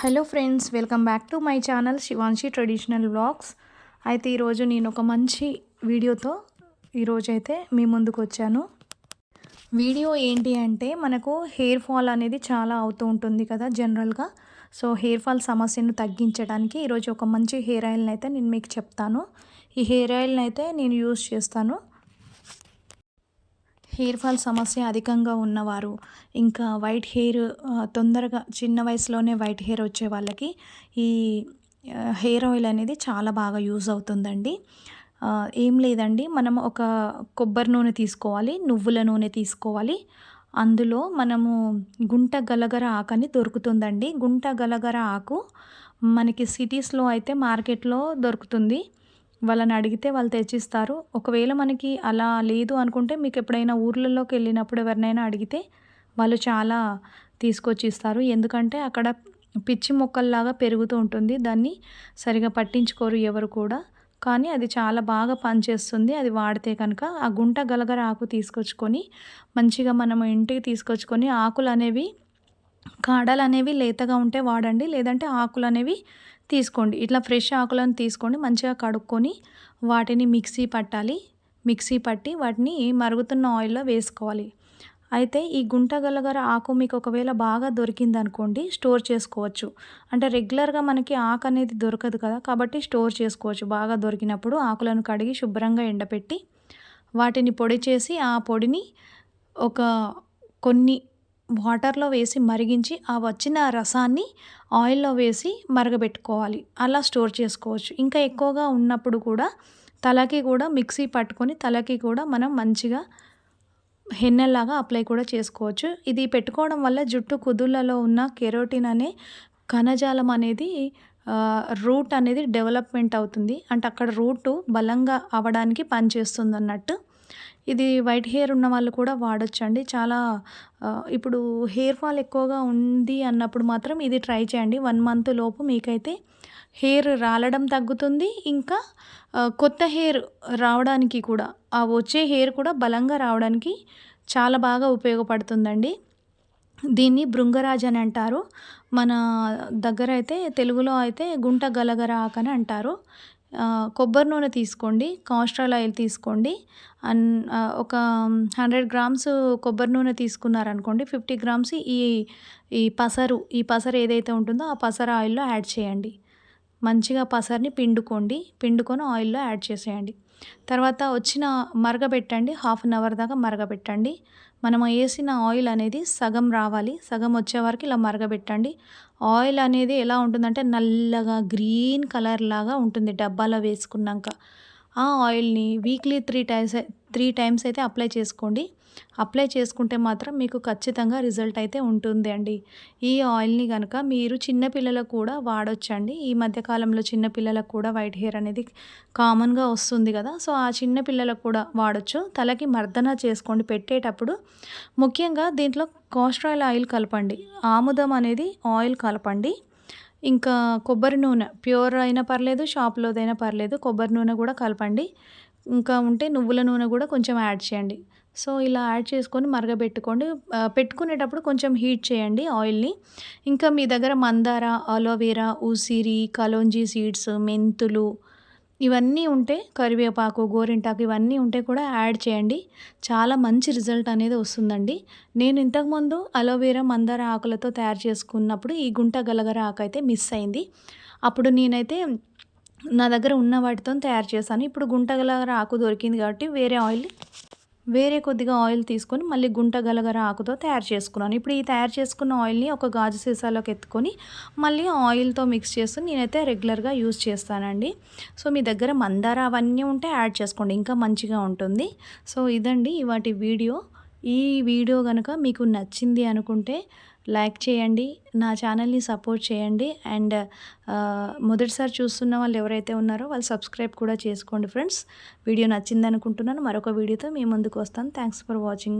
Hello friends welcome back to my channel Shivanshi traditional blogs అయితే ఈరోజు నేను ఒక మంచి వీడియోతో ఈరోజైతే మీ ముందుకు వచ్చాను. వీడియో ఏంటి అంటే మనకు హెయిర్ ఫాల్ అనేది చాలా అవుతూ ఉంటుంది కదా జనరల్గా. సో హెయిర్ ఫాల్ సమస్యను తగ్గించడానికి ఈరోజు ఒక మంచి హెయిర్ ఆయిల్ని అయితే నేను మీకు చెప్తాను. ఈ హెయిర్ ఆయిల్ని అయితే నేను యూస్ చేస్తాను. హెయిర్ ఫాల్ సమస్య అధికంగా ఉన్నవారు ఇంకా వైట్ హెయిర్ తొందరగా చిన్న వయసులోనే వైట్ హెయిర్ వచ్చే వాళ్ళకి ఈ హెయిర్ ఆయిల్ అనేది చాలా బాగా యూజ్ అవుతుందండి. ఏం లేదండి మనం ఒక కొబ్బరి నూనె తీసుకోవాలి నువ్వుల నూనె తీసుకోవాలి. అందులో మనము గుంట గలగర ఆకని దొరుకుతుందండి. గుంట గలగర ఆకు మనకి సిటీస్లో అయితే మార్కెట్లో దొరుకుతుంది. వాళ్ళని అడిగితే వాళ్ళు తెచ్చిస్తారు. ఒకవేళ మనకి అలా లేదు అనుకుంటే మీకు ఎప్పుడైనా ఊర్లలోకి వెళ్ళినప్పుడు ఎవరినైనా అడిగితే వాళ్ళు చాలా తీసుకొచ్చి ఇస్తారు. ఎందుకంటే అక్కడ పిచ్చి మొక్కల్లాగా పెరుగుతూ ఉంటుంది. దాన్ని సరిగా పట్టించుకోరు ఎవరు కూడా. కానీ అది చాలా బాగా పనిచేస్తుంది. అది వాడితే కనుక ఆ గుంట గలగర ఆకు తీసుకొచ్చుకొని మంచిగా మనం ఇంటికి తీసుకొచ్చుకొని ఆకులు అనేవి కాడలు అనేవి లేతగా ఉంటే వాడండి. లేదంటే ఆకులు అనేవి తీసుకోండి. ఇట్లా ఫ్రెష్ ఆకులను తీసుకోండి. మంచిగా కడుక్కొని వాటిని మిక్సీ పట్టాలి. మిక్సీ పట్టి వాటిని మరుగుతున్న ఆయిల్లో వేసుకోవాలి. అయితే ఈ గుంట గలగర ఆకు మీకు ఒకవేళ బాగా దొరికింది అనుకోండి స్టోర్ చేసుకోవచ్చు. అంటే రెగ్యులర్గా మనకి ఆకు అనేది దొరకదు కదా కాబట్టి స్టోర్ చేసుకోవచ్చు. బాగా దొరికినప్పుడు ఆకులను కడిగి శుభ్రంగా ఎండపెట్టి వాటిని పొడి చేసి ఆ పొడిని ఒక కొన్ని వాటర్లో వేసి మరిగించి ఆ వచ్చిన రసాన్ని ఆయిల్లో వేసి మరగబెట్టుకోవాలి. అలా స్టోర్ చేసుకోవచ్చు. ఇంకా ఎక్కువగా ఉన్నప్పుడు కూడా తలకి కూడా మిక్సీ పట్టుకొని తలకి కూడా మనం మంచిగా హెన్నెల్లాగా అప్లై కూడా చేసుకోవచ్చు. ఇది పెట్టుకోవడం వల్ల జుట్టు కుదుళ్ళలో ఉన్న కెరోటిన్ అనే కణజాలం అనేది రూట్ అనేది డెవలప్మెంట్ అవుతుంది. అంటే అక్కడ రూట్ బలంగా అవడానికి పనిచేస్తుంది అన్నట్టు ఇది వైట్ హెయిర్ ఉన్న వాళ్ళు కూడా వాడొచ్చండి. చాలా ఇప్పుడు హెయిర్ ఫాల్ ఎక్కువగా ఉంది అన్నప్పుడు మాత్రం ఇది ట్రై చేయండి. వన్ మంత్ లోపు మీకైతే హెయిర్ రాలడం తగ్గుతుంది. ఇంకా కొత్త హెయిర్ రావడానికి కూడా ఆ వచ్చే హెయిర్ కూడా బలంగా రావడానికి చాలా బాగా ఉపయోగపడుతుందండి. దీన్ని భృంగరాజ్ అని అంటారు. మన దగ్గర అయితే తెలుగులో అయితే గుంట గలగర అని అంటారు. కొబ్బరి నూనె తీసుకోండి కాస్ట్రాల్ ఆయిల్ తీసుకోండి. అన్ ఒక హండ్రెడ్ గ్రామ్స్ కొబ్బరి నూనె తీసుకున్నారనుకోండి ఫిఫ్టీ గ్రామ్స్ ఈ ఈ పసరు ఈ పసరు ఏదైతే ఉంటుందో ఆ పసరు ఆయిల్లో యాడ్ చేయండి. మంచిగా పసరిని పిండుకోండి. పిండుకొని ఆయిల్లో యాడ్ చేసేయండి. తర్వాత వచ్చిన మరగబెట్టండి. హాఫ్ అన్ అవర్ దాకా మరగబెట్టండి. మనం వేసిన ఆయిల్ అనేది సగం రావాలి. సగం వచ్చే వరకు ఇలా మరగబెట్టండి. ఆయిల్ అనేది ఎలా ఉంటుందంటే నల్లగా గ్రీన్ కలర్ లాగా ఉంటుంది. డబ్బాలో వేసుకున్నాక. ఆ ఆయిల్ని weekly three times three times అయితే అప్లై చేసుకోండి. అప్లై చేసుకుంటే మాత్రం మీకు ఖచ్చితంగా రిజల్ట్ అయితే ఉంటుంది అండి. ఈ ఆయిల్ని కనుక మీరు చిన్నపిల్లలకు కూడా వాడొచ్చండి. ఈ మధ్యకాలంలో చిన్నపిల్లలకు కూడా వైట్ హెయిర్ అనేది కామన్గా వస్తుంది కదా. సో ఆ చిన్న పిల్లలకు కూడా వాడచ్చు. తలకి మర్దన చేసుకోండి. పెట్టేటప్పుడు ముఖ్యంగా దీంట్లో కాస్ట్రాయిల్ ఆయిల్ కలపండి. ఆముదం అనేది ఆయిల్ కలపండి. ఇంకా కొబ్బరి నూనె ప్యూర్ అయినా పర్లేదు షాప్లోదైనా పర్లేదు కొబ్బరి నూనె కూడా కలపండి. ఇంకా ఉంటే నువ్వుల నూనె కూడా కొంచెం యాడ్ చేయండి. సో ఇలా యాడ్ చేసుకొని మరగబెట్టుకోండి. పెట్టుకునేటప్పుడు కొంచెం హీట్ చేయండి ఆయిల్ని ఇంకా మీ దగ్గర మందార అలోవెరా ఉసిరి కలోంజీ సీడ్స్ మెంతులు ఇవన్నీ ఉంటే కరివేపాకు గోరింటాకు ఇవన్నీ ఉంటే కూడా యాడ్ చేయండి. చాలా మంచి రిజల్ట్ అనేది వస్తుందండి. నేను ఇంతకుముందు అలోవెరా మందార ఆకులతో తయారు చేసుకున్నప్పుడు ఈ గుంట గలగర ఆకు అయితే మిస్ అయింది. అప్పుడు నేనైతే నా దగ్గర ఉన్న వాటితో తయారు చేశాను. ఇప్పుడు గుంట గలగర ఆకు దొరికింది కాబట్టి వేరే ఆయిల్ వేరే కొద్దిగా ఆయిల్ తీసుకొని మళ్ళీ గుంట గలగర ఆకుతో తయారు చేసుకున్నాను. ఇప్పుడు ఈ తయారు చేసుకున్న ఆయిల్ని ఒక గాజు సీసాలోకి ఎత్తుకొని మళ్ళీ ఆయిల్తో మిక్స్ చేస్తూ నేనైతే రెగ్యులర్గా యూస్ చేస్తానండి. సో మీ దగ్గర మందార అవన్నీ ఉంటే యాడ్ చేసుకోండి. ఇంకా మంచిగా ఉంటుంది. సో ఇదండి ఇవాటి వీడియో ఈ వీడియో కనుక మీకు నచ్చింది అనుకుంటే లైక్ చేయండి నా ఛానల్ని సపోర్ట్ చేయండి అండ్ మొదటిసారి చూస్తున్న వాళ్ళు ఎవరైతే ఉన్నారో వాళ్ళు సబ్స్క్రైబ్ కూడా చేసుకోండి ఫ్రెండ్స్. వీడియో నచ్చింది అనుకుంటున్నాను మరొక వీడియోతో మీ ముందుకు వస్తాను. Thanks for watching.